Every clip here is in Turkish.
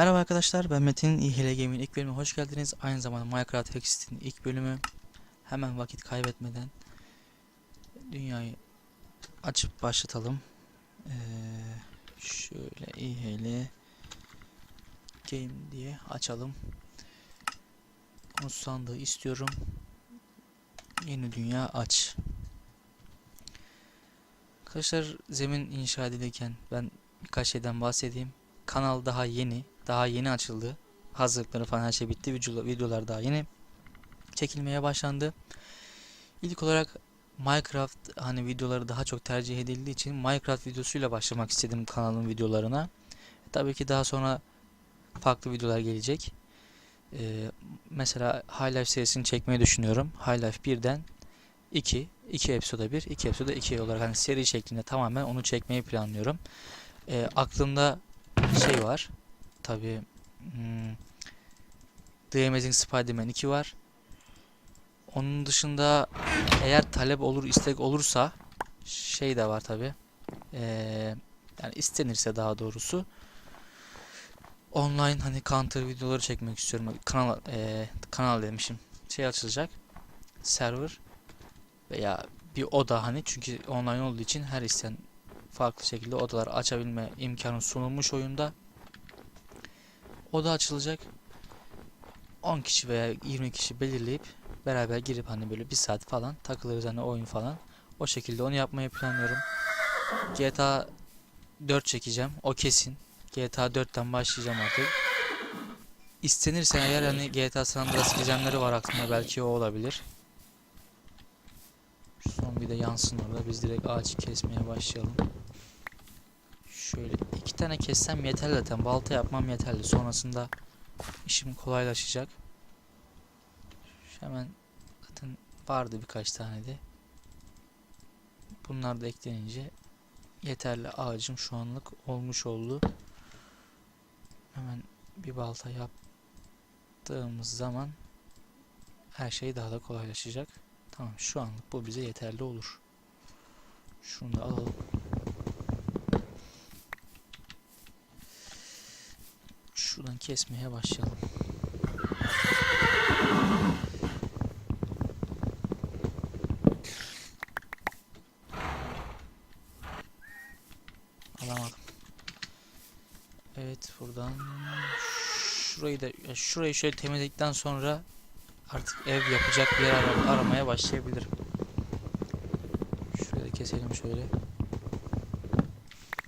Merhaba arkadaşlar ben Metin İHL Game'in ilk bölümüne hoş geldiniz. Aynı zamanda Minecraft Hexit'in ilk bölümü. Hemen vakit kaybetmeden dünyayı açıp başlatalım. Ee, şöyle İHL Game diye açalım. Onu sandığı istiyorum. Yeni dünya aç. Arkadaşlar zemin inşa edilirken ben birkaç şeyden bahsedeyim. Kanal daha yeni. Daha yeni açıldı. Hazırlıkları falan her şey bitti. Video- Videolar daha yeni çekilmeye başlandı. İlk olarak Minecraft hani videoları daha çok tercih edildiği için Minecraft videosuyla başlamak istedim kanalın videolarına. Tabii ki daha sonra farklı videolar gelecek. Ee, mesela High Life serisini çekmeyi düşünüyorum. High Life 1'den 2, 2 episoda 1, 2 episoda 2 olarak hani seri şeklinde tamamen onu çekmeyi planlıyorum. Ee, aklımda şey var. Tabii hmm, The Amazing Spider-Man 2 var. Onun dışında eğer talep olur, istek olursa şey de var tabii. Ee, yani istenirse daha doğrusu online hani counter videoları çekmek istiyorum. Kanal ee, kanal demişim. Şey açılacak. Server veya bir oda hani çünkü online olduğu için her isteyen farklı şekilde odalar açabilme imkanı sunulmuş oyunda. Oda açılacak. 10 kişi veya 20 kişi belirleyip beraber girip hani böyle bir saat falan takılırız hani oyun falan. O şekilde onu yapmayı planlıyorum. GTA 4 çekeceğim. O kesin. GTA 4'ten başlayacağım artık. İstenirse eğer hani GTA San Andreas gizemleri var aklımda belki o olabilir. Son bir de yansın orada. Biz direkt ağaç kesmeye başlayalım. Şöyle iki tane kessem yeterli zaten. Balta yapmam yeterli. Sonrasında işim kolaylaşacak. Şu hemen zaten vardı birkaç tane de. Bunlar da eklenince yeterli ağacım şu anlık olmuş oldu. Hemen bir balta yaptığımız zaman her şey daha da kolaylaşacak. Tamam şu anlık bu bize yeterli olur. Şunu da alalım. Şuradan kesmeye başlayalım. Alamadım. Evet buradan şurayı da şurayı şöyle temizledikten sonra artık ev yapacak bir yer ara- aramaya başlayabilirim. Şurayı da keselim şöyle.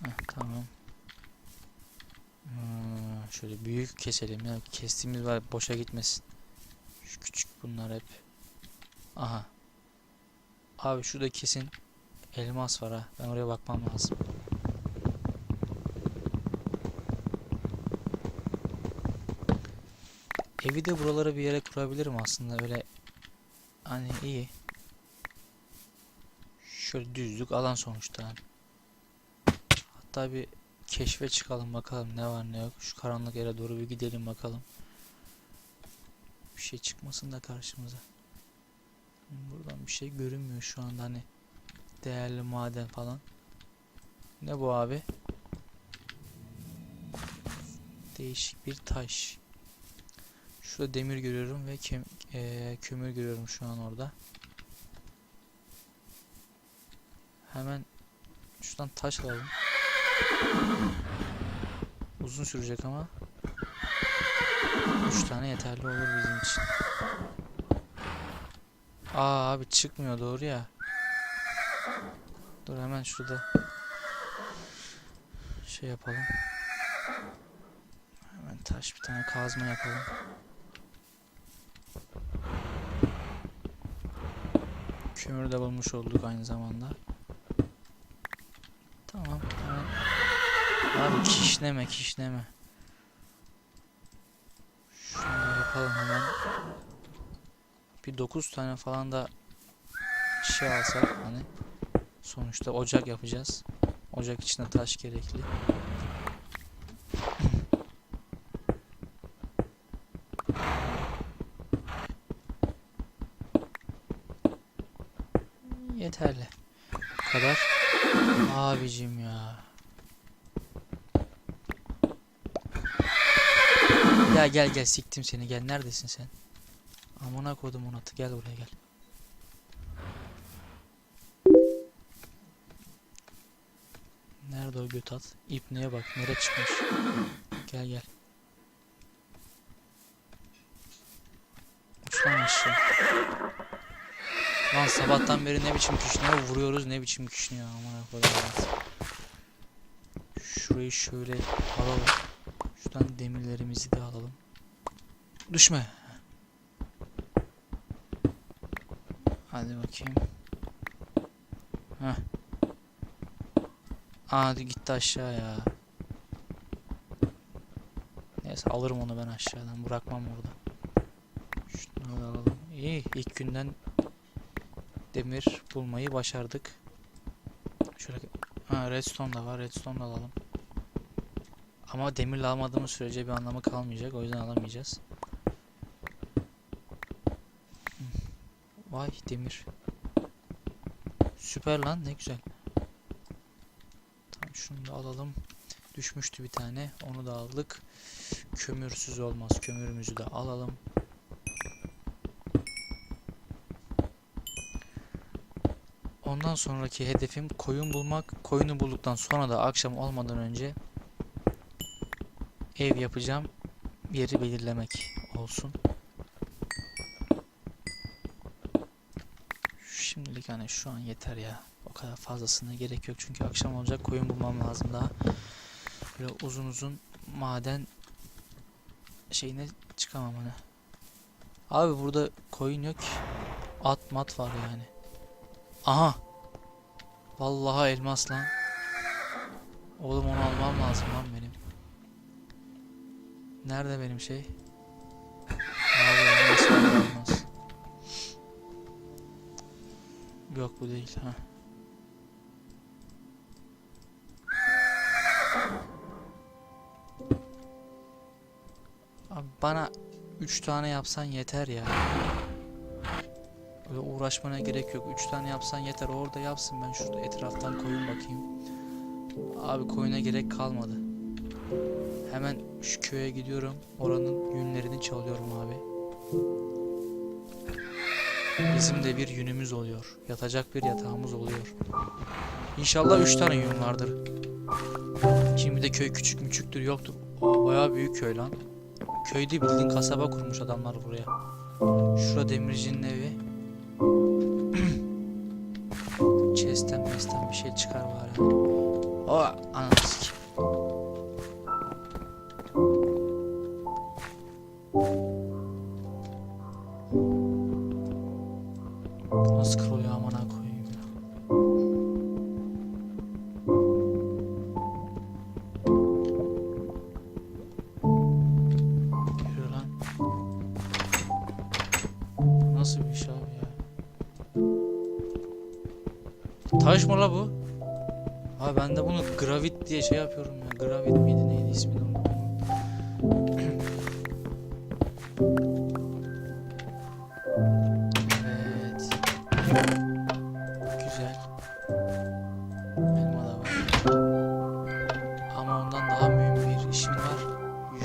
Heh, tamam. Hmm, şöyle büyük keselim ya. Kestiğimiz var boşa gitmesin. Şu küçük bunlar hep. Aha. Abi şurada kesin elmas var ha. Ben oraya bakmam lazım. Evi de buralara bir yere kurabilirim aslında öyle hani iyi. Şöyle düzlük alan sonuçta. Hatta bir keşfe çıkalım bakalım ne var ne yok. Şu karanlık yere doğru bir gidelim bakalım. Bir şey çıkmasın da karşımıza. Buradan bir şey görünmüyor şu anda hani değerli maden falan. Ne bu abi? Değişik bir taş. Şurada demir görüyorum ve kem eee, kömür görüyorum şu an orada. Hemen şuradan taş alalım. Uzun sürecek ama 3 tane yeterli olur bizim için. Aa abi çıkmıyor doğru ya. Dur hemen şurada şey yapalım. Hemen taş bir tane kazma yapalım. Kömür de bulmuş olduk aynı zamanda. Tamam. Abi kişneme kişneme. Şunu yapalım hemen. Bir 9 tane falan da şey alsak hani sonuçta ocak yapacağız. Ocak içinde taş gerekli. Yeterli. Bu kadar. Abicim ya. Ya gel gel siktim seni gel neredesin sen? Amına kodum onu atı gel buraya gel. Nerede o göt at? İpneye bak nereye çıkmış. Gel gel. Uç lan aşağı. Lan sabahtan beri ne biçim küşnüyor vuruyoruz ne biçim küşnüyor amına koyayım. Şurayı şöyle alalım. Şuradan demirlerimizi de alalım. Düşme. Hadi bakayım. Heh. Aa gitti aşağı ya. Neyse alırım onu ben aşağıdan. Bırakmam orada. Da alalım. İyi ilk günden demir bulmayı başardık. Şöyle ha redstone da var. Redstone da alalım. Ama demirle almadığımız sürece bir anlamı kalmayacak. O yüzden alamayacağız. Vay demir. Süper lan ne güzel. Tamam şunu da alalım. Düşmüştü bir tane. Onu da aldık. Kömürsüz olmaz. Kömürümüzü de alalım. Ondan sonraki hedefim koyun bulmak. Koyunu bulduktan sonra da akşam olmadan önce ev yapacağım. Yeri belirlemek olsun. Hani şu an yeter ya. O kadar fazlasına gerek yok çünkü akşam olacak koyun bulmam lazım daha. Böyle uzun uzun maden şeyine çıkamam hani. Abi burada koyun yok. At mat var yani. Aha. Vallahi elmas lan. Oğlum onu almam lazım lan benim. Nerede benim şey? Abi elmas var elmas. Yok bu değil ha. Abi bana 3 tane yapsan yeter ya. Öyle uğraşmana gerek yok. 3 tane yapsan yeter. Orada yapsın ben şurada etraftan koyun bakayım. Abi koyuna gerek kalmadı. Hemen şu köye gidiyorum. Oranın yünlerini çalıyorum abi. Bizim de bir yünümüz oluyor. Yatacak bir yatağımız oluyor. İnşallah 3 tane yün vardır. Şimdi de köy küçük müçüktür yoktur. Aa, bayağı büyük köy lan. Köyde bildiğin kasaba kurmuş adamlar buraya. Şurada demircinin evi. Chest'ten mesten bir şey çıkar bari. Aa ananı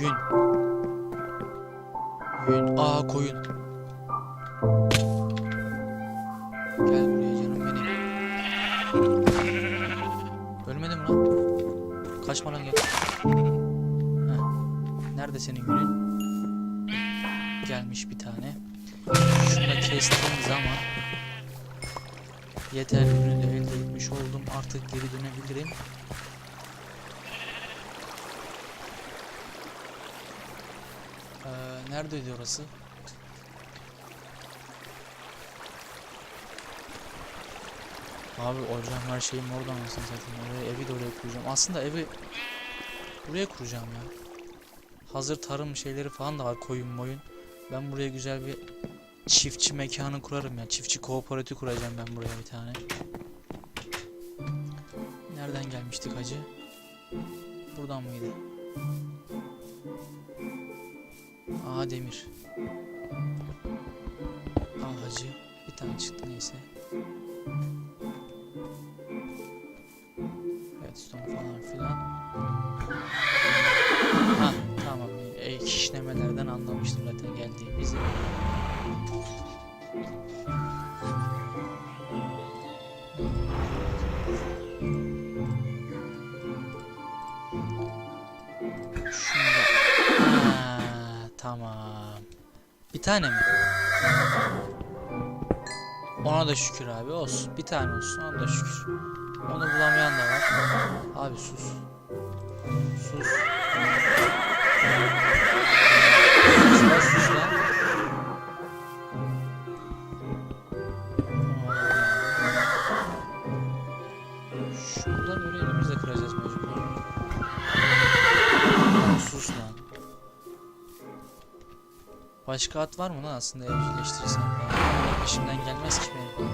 Yün. Yün. Aa koyun. Gel buraya canım benim. Ölmedim lan. Kaçma lan gel. Heh. Nerede senin yünün? Gelmiş bir tane. Şunu da kestiğim zaman yeterli ürünü de elde etmiş oldum. Artık geri dönebilirim. Ee, neredeydi orası? Abi ocağım her şeyim orada anasını zaten. Oraya evi de oraya kuracağım. Aslında evi buraya kuracağım ya. Hazır tarım şeyleri falan da var koyun moyun. Ben buraya güzel bir çiftçi mekanı kurarım ya. Çiftçi kooperatifi kuracağım ben buraya bir tane. Nereden gelmiştik hacı? Buradan mıydı? Aa demir. Al hacı. Bir tane çıktı neyse. Redstone falan filan. Ha tamam. E, kişneme Memelerden anlamıştım zaten geldiğimizi. Tane mi? Ona da şükür abi olsun. Bir tane olsun ona da şükür. Onu bulamayan da var. Abi sus. Sus. Başka at var mı lan aslında evcilleştirsem falan. İşimden gelmez ki benim.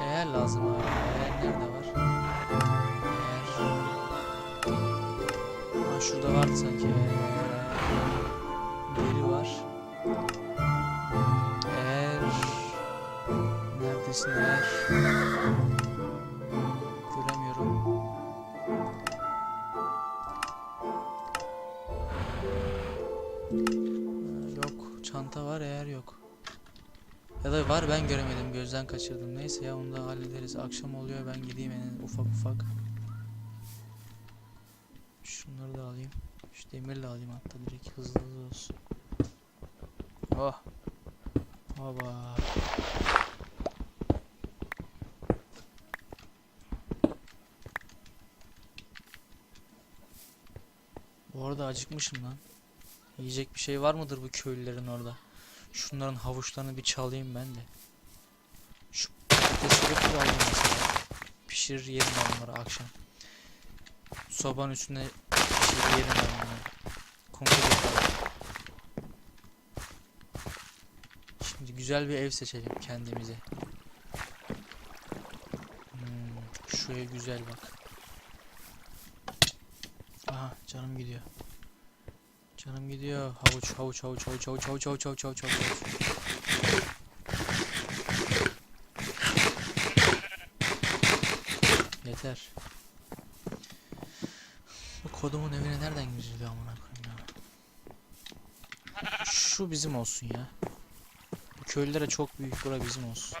Eğer lazım abi. Eğer nerede var? Eğer... Ha şurada vardı sanki. Eğer... Var. Eğer... Neredesin eğer? Ya da var ben göremedim gözden kaçırdım. Neyse ya onu da hallederiz. Akşam oluyor ben gideyim en ufak ufak. Şunları da alayım. Şu demiri de alayım hatta direkt hızlı hızlı olsun. Oh. Baba. Bu arada acıkmışım lan. Yiyecek bir şey var mıdır bu köylülerin orada? Şunların havuçlarını bir çalayım ben de. Şu patatesi alayım mesela. Pişirir yerim ben akşam. Sobanın üstüne pişirir yerim ben onları. Kumpir yaparım. Şimdi güzel bir ev seçelim kendimize. Hmm, şu ev güzel bak. Aha canım gidiyor. Canım gidiyor. Havuç, havuç, havuç, havuç, havuç, havuç, havuç, havuç, havuç, havuç. Yeter. Bu kodumun evine nereden giriliyor amına koyayım ya. Şu bizim olsun ya. Bu köylülere çok büyük bura bizim olsun.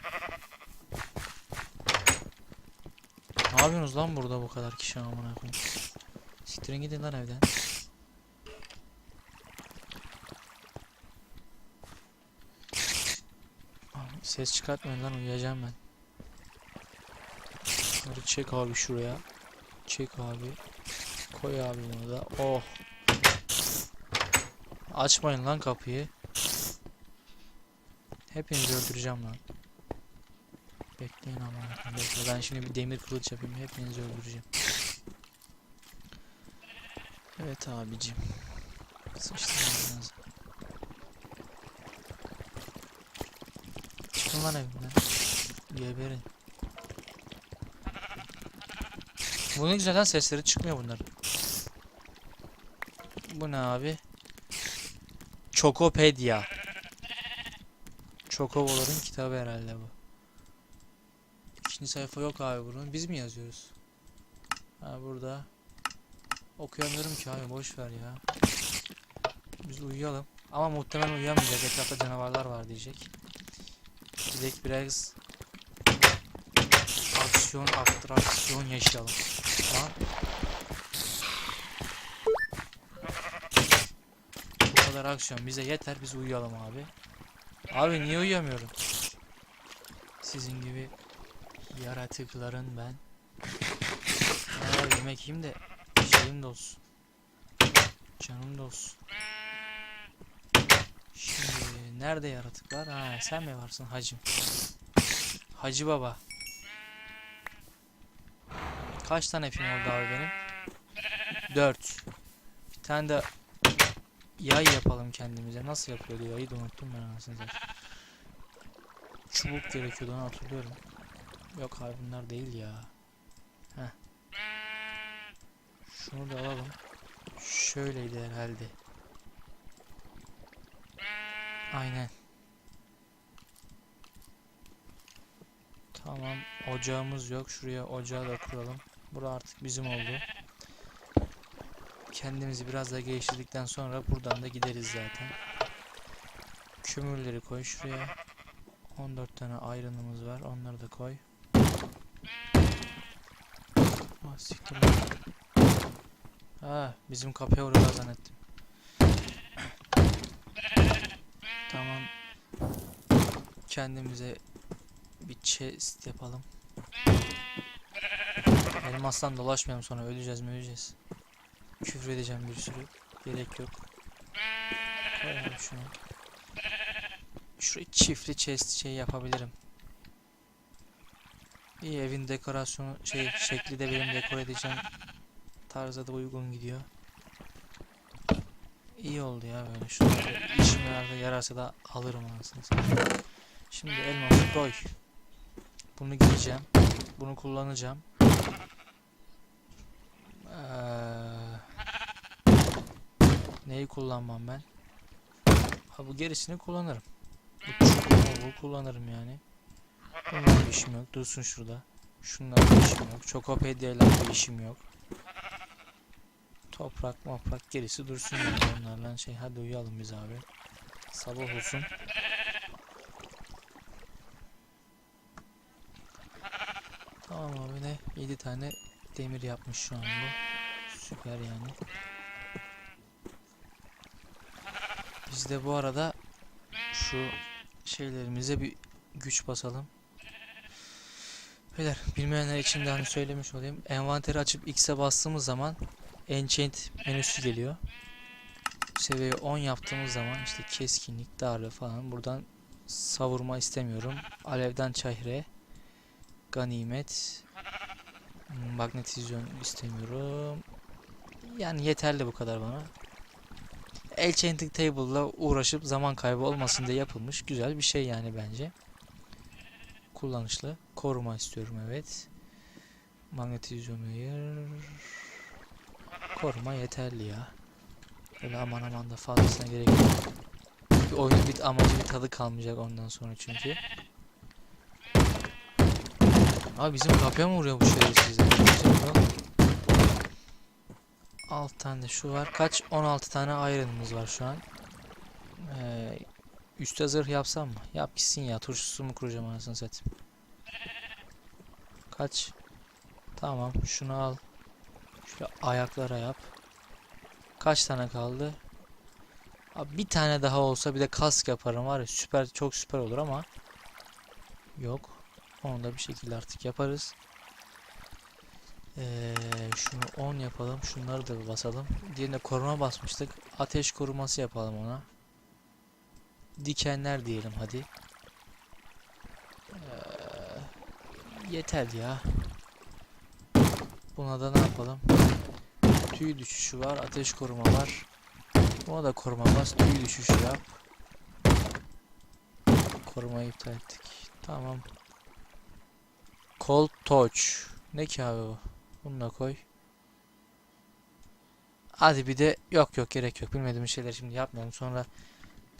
Ne yapıyorsunuz lan burada bu kadar kişi amına koyayım? Siktirin gidin lan evden. Abi Ses çıkartmayın lan uyuyacağım ben. Bunları çek abi şuraya. Çek abi. Koy abi bunu da. Oh. Açmayın lan kapıyı. Hepinizi öldüreceğim lan. Bekleyin ama. Bekle. Ben şimdi bir demir kılıç yapayım. Hepinizi öldüreceğim. Evet abicim. Sıçtım Çıkın lan evimden. Geberin. Bunun zaten sesleri çıkmıyor bunların. Bu ne abi? Çokopedia. Çokoboların kitabı herhalde bu. İkinci sayfa yok abi bunun. Biz mi yazıyoruz? Ha burada. Okuyamıyorum ki abi boş ver ya. Biz uyuyalım. Ama muhtemelen uyuyamayacak. Etrafta canavarlar var diyecek. Direkt biraz aksiyon, atraksiyon yaşayalım. Lan. Bu kadar aksiyon bize yeter. Biz uyuyalım abi. Abi niye uyuyamıyorum? Sizin gibi yaratıkların ben. Aa, yemek yiyeyim de şeyim de olsun. Canım da olsun. Nerede yaratıklar? Ha sen mi varsın hacım? Hacı baba. Kaç tane film oldu abi benim? 4. Bir tane de yay yapalım kendimize. Nasıl yapıyordu yayı da unuttum ben anasını satayım. Çubuk gerekiyordu onu hatırlıyorum. Yok abi bunlar değil ya. Heh. Şunu da alalım. Şöyleydi herhalde. Aynen. Tamam. Ocağımız yok. Şuraya ocağı da kuralım. Bura artık bizim oldu. kendimizi biraz da geliştirdikten sonra buradan da gideriz zaten. Kömürleri koy şuraya. 14 tane ayrınımız var. Onları da koy. Ah siktir. Ha bizim kapıya vuruyor zannettim. Kendimize bir chest yapalım. Elmastan dolaşmayalım sonra öleceğiz mi öleceğiz. Küfür edeceğim bir sürü. Gerek yok. Koyalım şunu. Şurayı çiftli chest şey yapabilirim. İyi evin dekorasyonu şey şekli de benim dekor edeceğim tarza da uygun gidiyor. İyi oldu ya böyle şunları işime yararsa, yararsa da alırım anasını satayım. Şimdi elması koy. Bunu giyeceğim. Bunu kullanacağım. Ee, neyi kullanmam ben? Ha bu gerisini kullanırım. Bu çubuğu bu kullanırım yani. Bununla bir işim yok. Dursun şurada. Şunlarla bir işim yok. Çokopedya'yla bir işim yok. Toprak moprak gerisi dursun yani onlarla şey hadi uyuyalım biz abi. Sabah olsun. Tamam abi ne 7 tane demir yapmış şu an bu. Süper yani. Biz de bu arada şu şeylerimize bir güç basalım. Beyler bilmeyenler için de hani söylemiş olayım. Envanteri açıp X'e bastığımız zaman Enchant menüsü geliyor. Seviye 10 yaptığımız zaman işte keskinlik, darbe falan buradan savurma istemiyorum. Alevden çahre, ganimet, magnetizyon istemiyorum. Yani yeterli bu kadar bana. Enchanting Table'la uğraşıp zaman kaybı olmasın diye yapılmış güzel bir şey yani bence. Kullanışlı. Koruma istiyorum evet. Magnetizyon hayır. Koruma yeterli ya. Böyle aman aman da fazlasına gerek yok. Bir oyunun bir amacı bir tadı kalmayacak ondan sonra çünkü. Abi bizim kapıya mı vuruyor bu şerefsizler? 6 tane şu var. Kaç? 16 tane iron'ımız var şu an. Ee, üstte zırh yapsam mı? Yap gitsin ya. Turşusu mu kuracağım anasını satayım. Kaç? Tamam. Şunu al. Şöyle ayaklara yap. Kaç tane kaldı? Abi bir tane daha olsa bir de kask yaparım var ya süper çok süper olur ama yok. Onu da bir şekilde artık yaparız. Ee, şunu 10 yapalım. Şunları da basalım. Diğerine koruma basmıştık. Ateş koruması yapalım ona. Dikenler diyelim hadi. Ee, yeter ya. Buna da ne yapalım? Tüy düşüşü var, ateş koruma var. Buna da koruma bas, tüy düşüşü yap. Korumayı iptal ettik. Tamam. Cold touch. Ne ki abi bu? Bunu da koy. Hadi bir de yok yok gerek yok. Bilmediğim şeyler şimdi yapmayalım. Sonra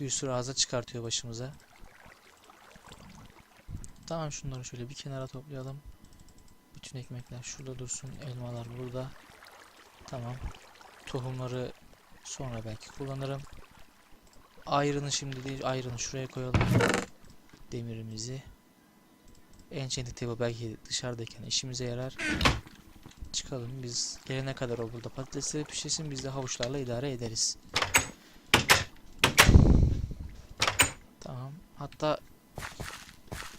bir sürü ağza çıkartıyor başımıza. Tamam şunları şöyle bir kenara toplayalım. Bütün ekmekler şurada dursun. Elmalar burada. Tamam. Tohumları sonra belki kullanırım. Ayrını şimdi değil. Ayrını şuraya koyalım. Demirimizi. Enchanted table belki dışarıdayken işimize yarar. Çıkalım. Biz gelene kadar o burada patatesleri pişirsin. Biz de havuçlarla idare ederiz. Tamam. Hatta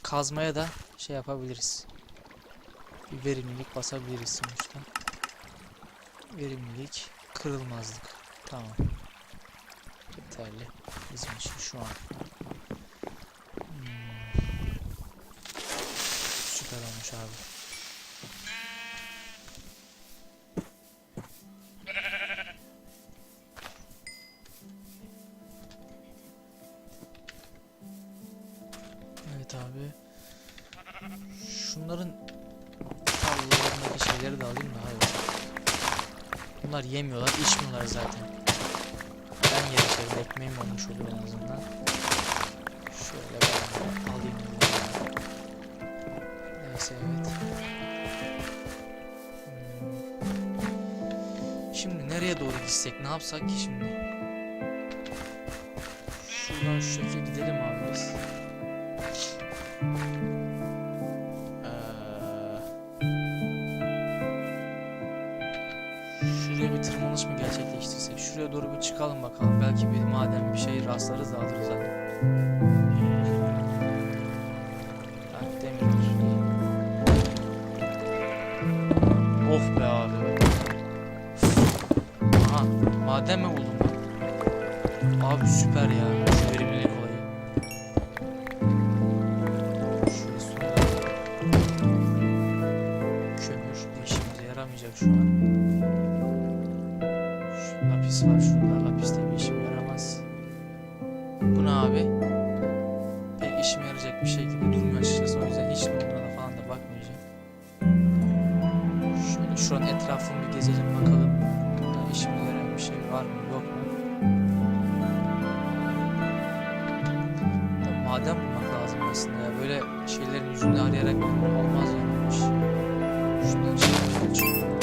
kazmaya da şey yapabiliriz. Bir verimlilik basabiliriz sonuçta. Verimlilik, kırılmazlık. Tamam. Yeterli. Bizim için şu an. Abi. Evet abi. Şunların Allah'ındaki şeyleri de alayım da abi. Bunlar yemiyorlar, içmiyorlar zaten. Ben yerim ekmeğim olmuş olur en azından. Şöyle ben alayım. Neyse evet. Hmm. Şimdi nereye doğru gitsek? Ne yapsak ki şimdi? Şuradan şu şekilde gidelim abi biz. Ee, Şuraya bir tırmanış mı gerçekleştirsek? Şuraya doğru bir çıkalım bakalım. Belki bir maden bir şey rastlarız da alırız hadi. Ya maden bulmak lazım aslında ya. Böyle şeylerin yüzünde arayarak olmaz yani. Şuradan şey ok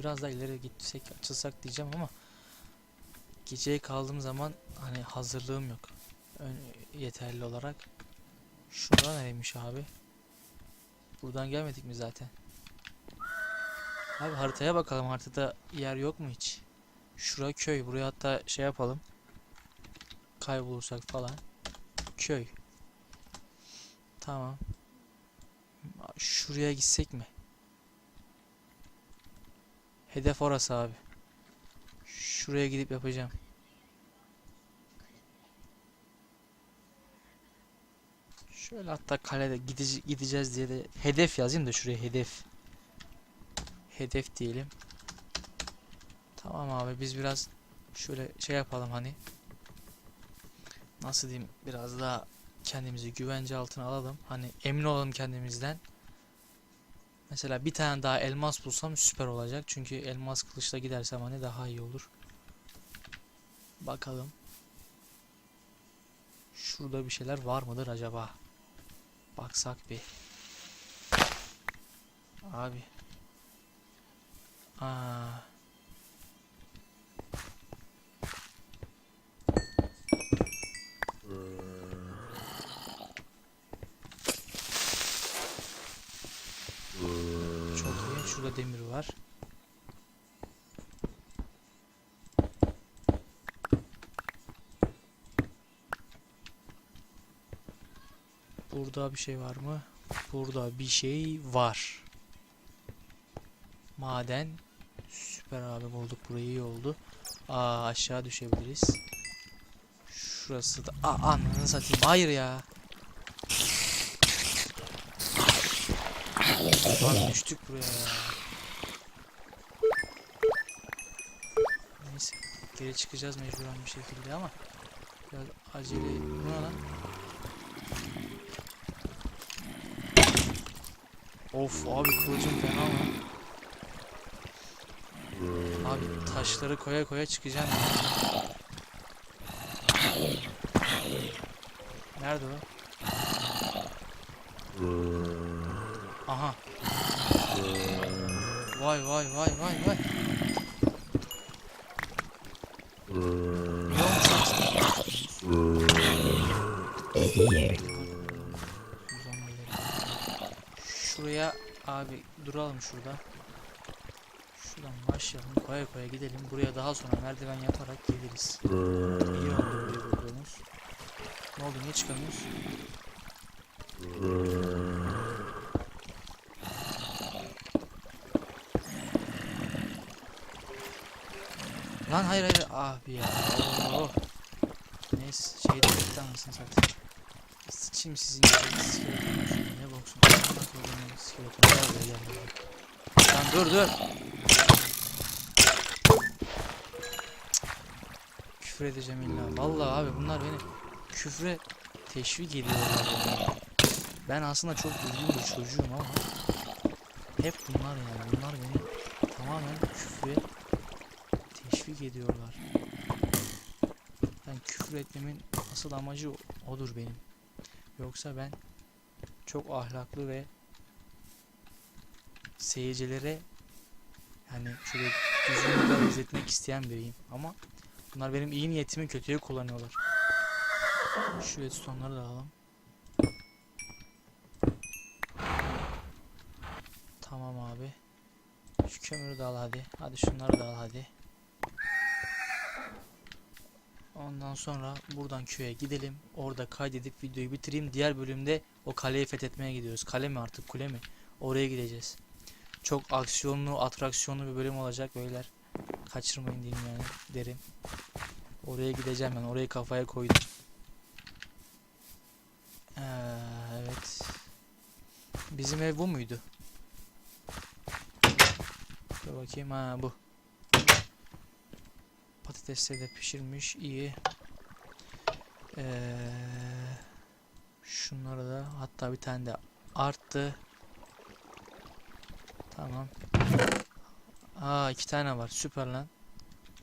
Biraz daha ileri gitsek açılsak diyeceğim ama geceye kaldığım zaman hani hazırlığım yok. Ön- yeterli olarak. Şuradan nereymiş abi? Buradan gelmedik mi zaten? Abi haritaya bakalım. Haritada yer yok mu hiç? Şura köy. Buraya hatta şey yapalım. Kaybolursak falan. Köy. Tamam. Şuraya gitsek mi? Hedef orası abi. Şuraya gidip yapacağım. Şöyle hatta kalede gidece- gideceğiz diye de hedef yazayım da şuraya hedef. Hedef diyelim. Tamam abi biz biraz şöyle şey yapalım hani. Nasıl diyeyim biraz daha kendimizi güvence altına alalım. Hani emin olalım kendimizden. Mesela bir tane daha elmas bulsam süper olacak. Çünkü elmas kılıçla gidersem hani daha iyi olur. Bakalım. Şurada bir şeyler var mıdır acaba? Baksak bir. Abi. Aa. Şurada demir var. Burada bir şey var mı? Burada bir şey var. Maden. Süper abi bulduk burayı iyi oldu. Aa aşağı düşebiliriz. Şurası da. Aa ananı satayım. Hayır ya. Abi düştük buraya ya. Neyse. Geri çıkacağız mecburen bir şekilde ama. Biraz acele. Bu ne lan? Of abi kılıcım fena lan. Abi taşları koya koya çıkacağım. Nerede o? Aha. Vay vay vay vay vay. Şuraya abi duralım şurada. Şuradan başlayalım koya koya gidelim. Buraya daha sonra merdiven yaparak geliriz. İyi oldu burayı bulduğumuz. Ne oldu niye çıkamıyoruz? Lan hayır hayır abi ya. Oo. Neyse şeyde bitti anasını satayım. Sıçayım sizin skeleton ne boksun. Skeleton buraya gel buraya. Lan dur dur. Küfür edeceğim illa. Vallahi abi bunlar beni küfre teşvik ediyorlar. ya. Ben aslında çok düzgün bir çocuğum ama hep bunlar yani. Bunlar beni tamamen ediyorlar. Ben küfür etmemin asıl amacı odur benim. Yoksa ben çok ahlaklı ve seyircilere yani şöyle düzgün bir izletmek isteyen biriyim. Ama bunlar benim iyi niyetimi kötüye kullanıyorlar. Şu redstone'ları da alalım. Tamam abi. Şu kömürü de al hadi. Hadi şunları da al hadi. Ondan sonra buradan köye gidelim. Orada kaydedip videoyu bitireyim. Diğer bölümde o kaleyi fethetmeye gidiyoruz. Kale mi artık kule mi? Oraya gideceğiz. Çok aksiyonlu, atraksiyonlu bir bölüm olacak beyler. Kaçırmayın diyeyim yani derim. Oraya gideceğim ben. Orayı kafaya koydum. Ee, evet. Bizim ev bu muydu? Dur bakayım ha bu. Patatesleri de pişirmiş iyi. Ee, şunları da hatta bir tane de arttı. Tamam. Aa iki tane var süper lan.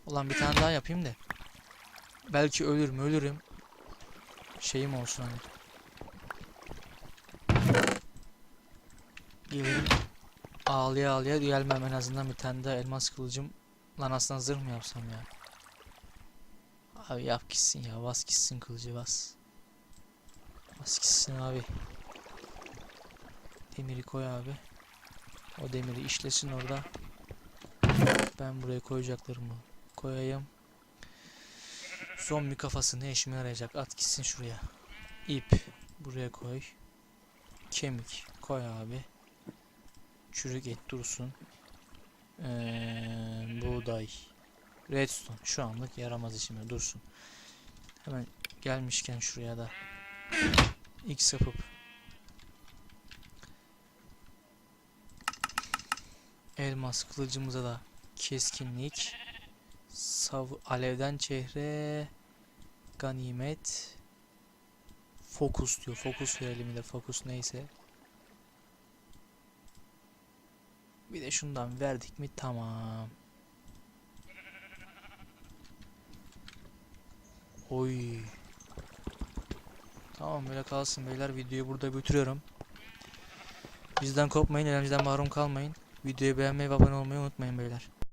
Ulan bir tane daha yapayım da. Belki ölürüm ölürüm. Şeyim olsun hani. Gelirim. Ağlaya ağlaya gelmem en azından bir tane daha elmas kılıcım. Lan aslında zırh mı yapsam ya? Abi yap gitsin ya bas gitsin kılıcı bas. Bas gitsin abi. Demiri koy abi. O demiri işlesin orada. Ben buraya koyacaklarımı koyayım. Zombi kafası ne işime yarayacak? At gitsin şuraya. İp buraya koy. Kemik koy abi. Çürük et dursun. Ee, buğday. Redstone şu anlık yaramaz işime dursun. Hemen gelmişken şuraya da X yapıp elmas kılıcımıza da keskinlik sav alevden çehre ganimet fokus diyor. Fokus verelim de fokus neyse. Bir de şundan verdik mi tamam. Oy. Tamam böyle kalsın beyler. Videoyu burada bitiriyorum. Bizden kopmayın, elimizden mahrum kalmayın. Videoyu beğenmeyi ve abone olmayı unutmayın beyler.